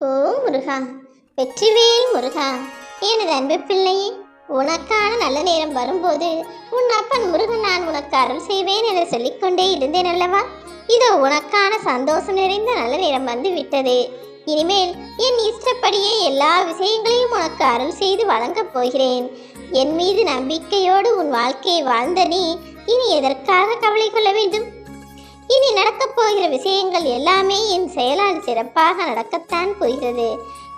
ஓ முருகா. வெற்றிவேல் முருகா. எனது அன்பு பிள்ளையே உனக்கான நல்ல நேரம் வரும்போது உன் அப்பன் முருகன் நான் உனக்கு அருள் செய்வேன் என சொல்லிக்கொண்டே இருந்தேன் அல்லவா? இதோ உனக்கான சந்தோஷம் நிறைந்த நல்ல நேரம் வந்து விட்டது. இனிமேல் என் இஷ்டப்படியே எல்லா விஷயங்களையும் உனக்கு அருள் செய்து வழங்கப் போகிறேன். என் மீது நம்பிக்கையோடு உன் வாழ்க்கையை வாழ்ந்த நீ இனி எதற்காக கவலை கொள்ள வேண்டும்? இனி நடக்கப் போகிற விஷயங்கள் எல்லாமே என் செயலால் சிறப்பாக நடக்கத்தான் போகிறது.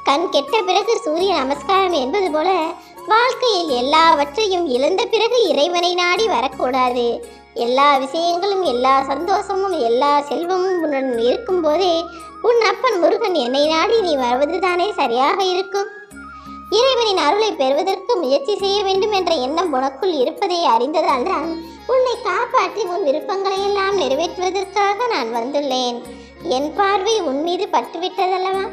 கண் கெட்ட பிறகு சூரிய நமஸ்காரம் என்பது போல வாழ்க்கையில் எல்லாவற்றையும் இழந்த பிறகு இறைவனை நாடி வரக்கூடாது. எல்லா விஷயங்களும் எல்லா சந்தோஷமும் எல்லா செல்வமும் உன்னுடன் இருக்கும்போதே உன் அப்பன் முருகன் என்னை நாடி நீ வருவதுதானே சரியாக இருக்கும். இறைவனின் அருளை பெறுவதற்கு முயற்சி செய்ய வேண்டும் என்ற எண்ணம் உனக்குள் இருப்பதை அறிந்ததால் தான் உன்னை காப்பாற்றி உன் விருப்பங்களை எல்லாம் நிறைவேற்றுவதற்காக நான் வந்துள்ளேன். என் பார்வை உன் மீது பட்டுவிட்டதல்லவா?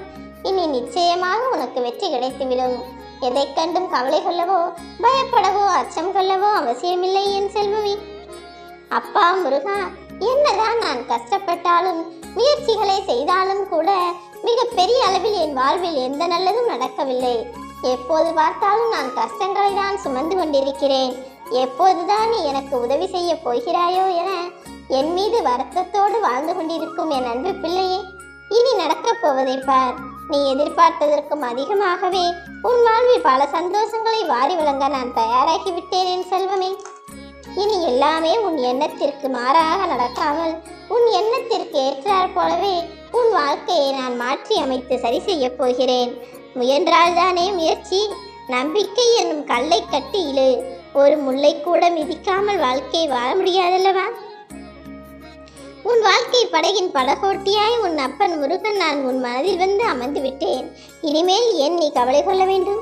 இனி நிச்சயமாக உனக்கு வெற்றி கிடைத்துவிடும். எதைக் கண்டும் கவலை கொள்ளவோ பயப்படவோ அச்சம் கொள்ளவோ அவசியமில்லை என் செல்வமே. அப்பா முருகா என்னதான் நான் கஷ்டப்பட்டாலும் முயற்சிகளை செய்தாலும் கூட மிக பெரிய அளவில் என் வாழ்வில் எந்த நல்லதும் நடக்கவில்லை. எப்போது பார்த்தாலும் நான் கஷ்டங்களை தான் சுமந்து கொண்டிருக்கிறேன். எப்போதுதான் நீ எனக்கு உதவி செய்ய போகிறாயோ என என் மீது வருத்தத்தோடு வாழ்ந்து கொண்டிருக்கும் என் அன்பு பிள்ளையே இனி நடக்கப் போவதை பார். நீ எதிர்பார்த்ததற்கும் அதிகமாகவே உன் வாழ்வில் பல சந்தோஷங்களை வாரி வழங்க நான் தயாராகி விட்டேன் என் செல்வமே. இனி எல்லாமே உன் எண்ணத்திற்கு மாறாக நடக்காமல் உன் எண்ணத்திற்கு ஏற்றாற் போலவே உன் வாழ்க்கையை நான் மாற்றி அமைத்து சரி செய்யப் போகிறேன். முயன்றால்தானே முயற்சி நம்பிக்கை என்னும் கல்லை கட்டி இழு ஒரு முல்லை கூட மிதிக்காமல் வாழ்க்கையை வாழ முடியாதல்லவா? உன் வாழ்க்கை படகின் படகோட்டியாய் உன் அப்பன் முருகன் நான் உன் மனதில் வந்து அமர்ந்து விட்டேன். இனிமேல் ஏன் நீ கவலை கொள்ள வேண்டும்?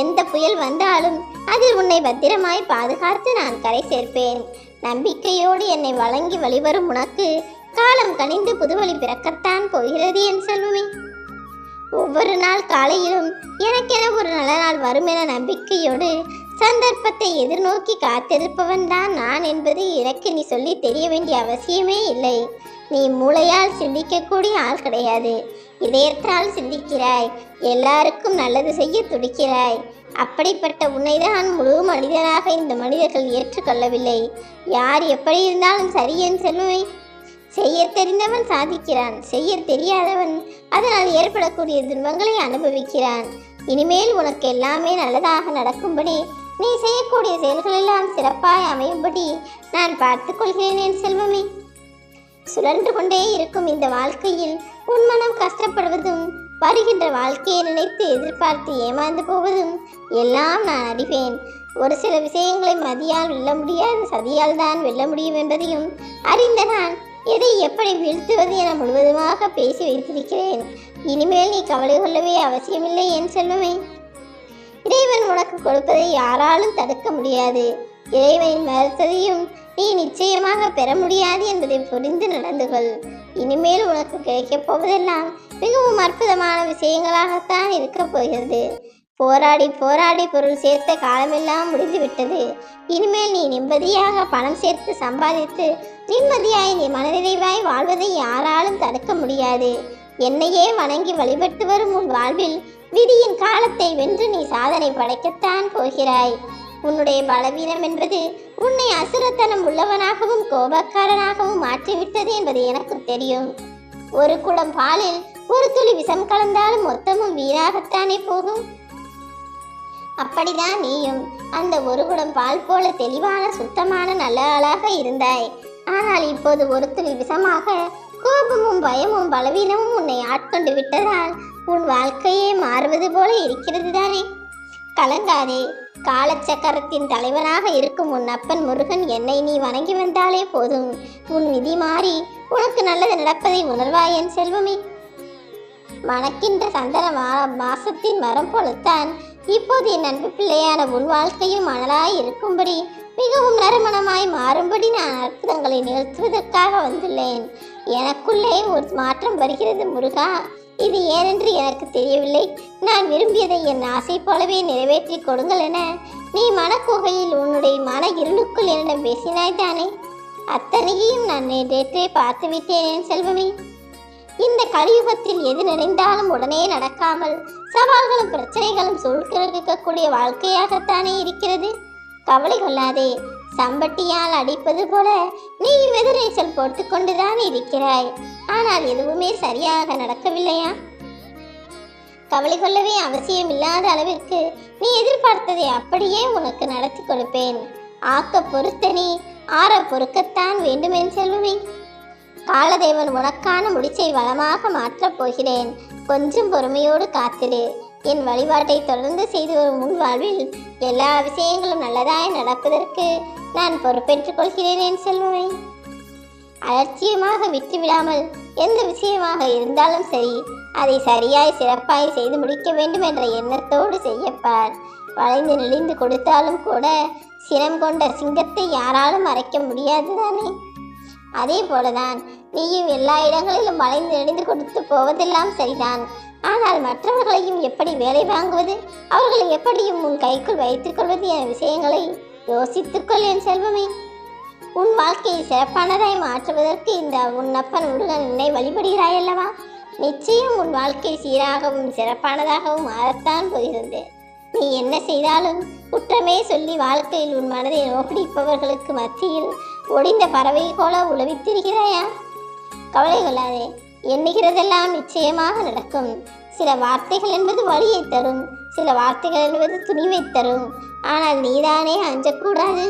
எந்த புயல் வந்தாலும் அதில் உன்னை பத்திரமாய் பாதுகாத்து நான் கரை சேர்ப்பேன். நம்பிக்கையோடு என்னை வழங்கி வழிவரும் உனக்கு காலம் கனிந்து புதுவழி பிறக்கத்தான் போகிறது என் செல்வமே. ஒவ்வொரு நாள் காலையிலும் எனக்கென ஒரு நல்ல நாள் வரும் என நம்பிக்கையோடு சந்தர்ப்பத்தை எதிர்நோக்கி காத்திருப்பவன் தான் நான் என்பது எனக்கு நீ சொல்லி தெரிய வேண்டிய அவசியமே இல்லை. நீ மூளையால் சிந்திக்கக்கூடிய ஆள் கிடையாது. இதயத்தால் சிந்திக்கிறாய். எல்லாருக்கும் நல்லது செய்ய துடிக்கிறாய். அப்படிப்பட்ட உன்னைதான் முழு மனிதனாக இந்த மனிதர்கள் ஏற்றுக்கொள்ளவில்லை. யார் எப்படி இருந்தாலும் சரி என் செல்வமே. செய்ய தெரிந்தவன் சாதிக்கிறான். செய்ய தெரியாதவன் அதனால் ஏற்படக்கூடிய துன்பங்களை அனுபவிக்கிறான். இனிமேல் உனக்கு எல்லாமே நல்லதாக நடக்கும்படி நீ செய்யக்கூடிய செயல்கள் எல்லாம் சிறப்பாய் அமையும்படி நான் பார்த்துக் கொள்கிறேன் என் செல்வமே. சுழன்று கொண்டே இருக்கும் இந்த வாழ்க்கையில் உன் மனம் கஷ்டப்படுவதும் வருகின்ற வாழ்க்கையை நினைத்து எதிர்பார்த்து ஏமாந்து போவதும் எல்லாம் நான் அறிவேன். ஒரு சில விஷயங்களை மதியால் வெல்ல முடியாது சதியால் தான் வெல்ல முடியும் என்பதையும் அறிந்த நான் எதை எப்படி வீழ்த்துவது என முழுவதுமாக பேசி வைத்திருக்கிறேன். இனிமேல் நீ கவலை கொள்ளவே அவசியமில்லை என் செல்வமே. இறைவன் உனக்கு கொடுப்பதை யாராலும் தடுக்க முடியாது. இறைவனின் மறுத்ததையும் நீ நிச்சயமாக பெற முடியாது என்பதை புரிந்து நடந்து கொள். இனிமேல் உனக்கு கிடைக்கப் போவதெல்லாம் மிகவும் அற்புதமான விஷயங்களாகத்தான் இருக்கப் போகிறது. போராடி போராடி பொருள் சேர்த்த காலமெல்லாம் முடிந்து விட்டது. இனிமேல் நீ நிம்மதியாக பணம் சேர்த்து சம்பாதித்து நிம்மதியாய் நீ மனநிறைவாய் வாழ்வதை யாராலும் தடுக்க முடியாது. என்னையே வணங்கி வழிபட்டு வரும் உன் வாழ்வில் விதியின் காலத்தை வென்று நீ சாதனை படைக்கத்தான் போகிறாய். உன்னுடைய பலவீனம் என்பது உன்னை அசுரத்தனம் உள்ளவனாகவும் கோபக்காரனாகவும் மாற்றிவிட்டது என்பது எனக்கு தெரியும். ஒரு குடம் பாலில் ஒரு துளி விஷம் கலந்தாலும் மொத்தமும் வீணாகத்தானே போகும்? அப்படிதான் நீயும் அந்த ஒரு குடம் பால் போல தெளிவான சுத்தமான நல்ல ஆளாக இருந்தாய். ஆனால் இப்போது ஒரு துளி விஷமாக கோபமும் பயமும் பலவீனமும் உன்னை ஆட்கொண்டு விட்டதால் உன் வாழ்க்கையே மாறுவது போல இருக்கிறது தானே? கலங்காதே. காலச்சக்கரத்தின் தலைவனாக இருக்கும் உன் அப்பன் முருகன் என்னை நீ வணங்கி வந்தாலே போதும். உன் விதி மாறி உனக்கு நல்லது நடப்பதை உணர்வாய் என் செல்வமே. மணக்கின்ற சந்தன மா மாசத்தின் மரம் போலத்தான் இப்போது என் அன்பு பிள்ளையான உன் வாழ்க்கையும் மணலாய் இருக்கும்படி மிகவும் நறுமணமாய் மாறும்படி நான் அற்புதங்களை நிறுத்துவதற்காக வந்துள்ளேன். எனக்குள்ளே ஒரு மாற்றம் வருகிறது முருகா. இது ஏனென்று எனக்கு தெரியவில்லை. நான் விரும்பியதை என் ஆசை போலவே நிறைவேற்றி கொடுங்கள் என. நீ மனக்குகையில் உன்னுடைய மன இருளுக்குள் என்னிடம் பேசினாய் தானே? அத்தனையையும் நான் நேற்றே பார்த்து விட்டேன் என் செல்வமே. இந்த கலியுகத்தில் எது நினைந்தாலும் உடனே நடக்காமல் சவால்களும் பிரச்சனைகளும் சூழ்கிருக்கக்கூடிய வாழ்க்கையாகத்தானே இருக்கிறது. கவலை கொள்ளாதே. சம்பட்டியால் அடிப்பது போல நீ வெதிரேச்சல் போட்டுக்கொண்டுதான் இருக்கிறாய். ஆனால் எதுவுமே சரியாக நடக்கவில்லையா? கவலை கொள்ளவே அவசியம் இல்லாத அளவிற்கு நீ எதிர்பார்த்ததை அப்படியே உனக்கு நடத்தி கொடுப்பேன். ஆக்க பொறுத்த நீ ஆற பொறுக்கத்தான் வேண்டுமென் செல்வமே காலதேவன் உனக்கான முடிச்சை வளமாக மாற்றப் போகிறேன். கொஞ்சம் பொறுமையோடு காத்திரு. என் வழிபாட்டை தொடர்ந்து செய்து வரும் முன் வாழ்வில் எல்லா விஷயங்களும் நல்லதாய் நடப்பதற்கு நான் பொறுப்பேற்றுக் கொள்கிறேன் என் செல்வமே. அலட்சியமாக விட்டுவிடாமல் எந்த விஷயமாக இருந்தாலும் சரி அதை சரியாய் சிறப்பாய் செய்து முடிக்க வேண்டும் என்ற எண்ணத்தோடு செய்யப்பார். வளைந்து நெளிந்து கொடுத்தாலும் கூட சினம் கொண்ட சிங்கத்தை யாராலும் மறைக்க முடியாது தானே. அதே போலதான் நீயும் எல்லா இடங்களிலும் வளைந்து நெளிந்து கொடுத்து போவதெல்லாம் சரிதான். ஆனால் மற்றவர்களையும் எப்படி வேலை வாங்குவது? அவர்களை எப்படியும் உன் கைக்குள் வைத்துக் கொள்வது என விஷயங்களை? யோசித்துக்கொள் என் செல்வமே. உன் வாழ்க்கையை சிறப்பானதாய் மாற்றுவதற்கு இந்த உன் அப்பன் முருகன் உன்னை வழிபடுகிறாய் அல்லவா நிச்சயம் உன் வாழ்க்கை சீராகவும் சிறப்பானதாகவும் மாறத்தான் போகிறது நீ என்ன செய்தாலும் குற்றமே சொல்லி வாழ்க்கையில் உன் மனதை நோக்கடிப்பவர்களுக்கு மத்தியில் ஒடிந்த பறவை போல உழவித்திருக்கிறாயா கவலை கொள்ளாதே. எண்ணுகிறதெல்லாம் நிச்சயமாக நடக்கும். சில வார்த்தைகள் என்பது வழியை தரும். சில வார்த்தைகள் என்பது துணிவை தரும். ஆனால் நீதானே அஞ்சக்கூடாது.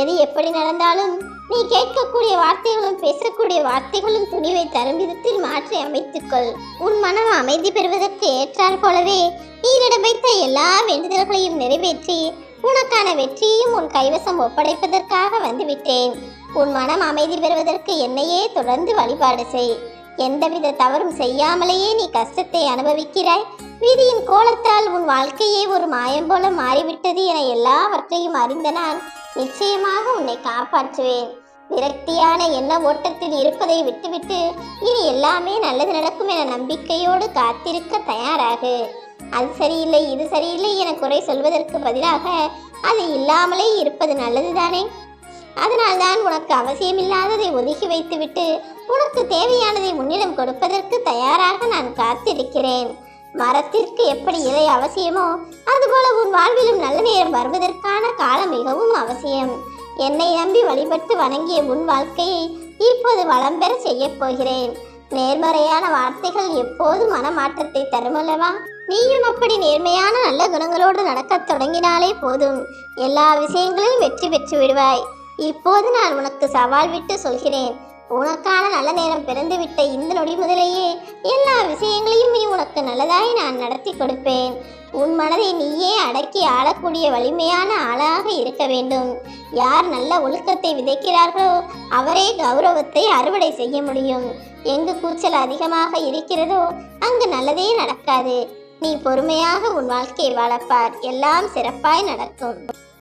எது எப்படி நடந்தாலும் நீ கேட்கக்கூடிய வார்த்தைகளும் பேசக்கூடிய வார்த்தைகளும் துணிவை தரும் விதத்தில் மாற்றி அமைத்துக்கொள். உன் மனம் அமைதி பெறுவதற்கு ஏற்றாற் போலவே நீரிடம் வைத்த எல்லா வேண்டுதல்களையும் நிறைவேற்றி உனக்கான வெற்றியையும் உன் கைவசம் ஒப்படைப்பதற்காக வந்துவிட்டேன். உன் மனம் அமைதி பெறுவதற்கு என்னையே தொடர்ந்து வழிபாடு செய். எந்தவித தவறும் செய்யாமலேயே நீ கஷ்டத்தை அனுபவிக்கிறாய். விதியின் கோலத்தால் உன் வாழ்க்கையே ஒரு மாயம் போல மாறிவிட்டது என எல்லாவற்றையும் அறிந்த நான் நிச்சயமாக உன்னை காப்பாற்றுவேன். விரக்தியான எண்ண ஓட்டத்தில் இருப்பதை விட்டுவிட்டு இனி எல்லாமே நல்லது நடக்கும் என நம்பிக்கையோடு காத்திருக்க தயாராகு. அது சரியில்லை இது சரியில்லை என குறை சொல்வதற்கு பதிலாக அது இல்லாமலே இருப்பது நல்லதுதானே? அதனால்தான் உனக்கு அவசியமில்லாததை ஒதுக்கி வைத்துவிட்டு உனக்கு தேவையானதை உன்னிடம் கொடுப்பதற்கு தயாராக நான் காத்திருக்கிறேன். மரத்திற்கு எப்படி இலை அவசியமோ அதுபோல உன் வாழ்விலும் நல்ல நேரம் வருவதற்கான காலம் மிகவும் அவசியம். என்னை நம்பி வழிபட்டு வணங்கிய உன் வாழ்க்கையை இப்போது வளம் பெற செய்யப் போகிறேன். நேர்மறையான வார்த்தைகள் எப்போது மனமாற்றத்தை தருமல்லவா நீயும் அப்படி நேர்மையான நல்ல குணங்களோடு நடக்கத் தொடங்கினாலே போதும். எல்லா விஷயங்களிலும் வெற்றி பெற்று விடுவாய். இப்போது நான் உனக்கு சவால் விட்டு சொல்கிறேன். உனக்கான நல்ல நேரம் பிறந்துவிட்ட இந்த நொடி முதலேயே எல்லா விஷயங்களையும் நீ உனக்கு நல்லதாய் நான் நடத்தி கொடுப்பேன். உன் மனதை நீயே அடக்கி ஆளக்கூடிய வலிமையான ஆளாக இருக்க வேண்டும். யார் நல்ல ஒழுக்கத்தை விதைக்கிறார்களோ அவரே கௌரவத்தை அறுவடை செய்ய முடியும். எங்கு கூச்சல் அதிகமாக இருக்கிறதோ அங்கு நல்லதே நடக்காது. நீ பொறுமையாக உன் வாழ்க்கையை வாழப்பார் எல்லாம் சிறப்பாய் நடக்கும்.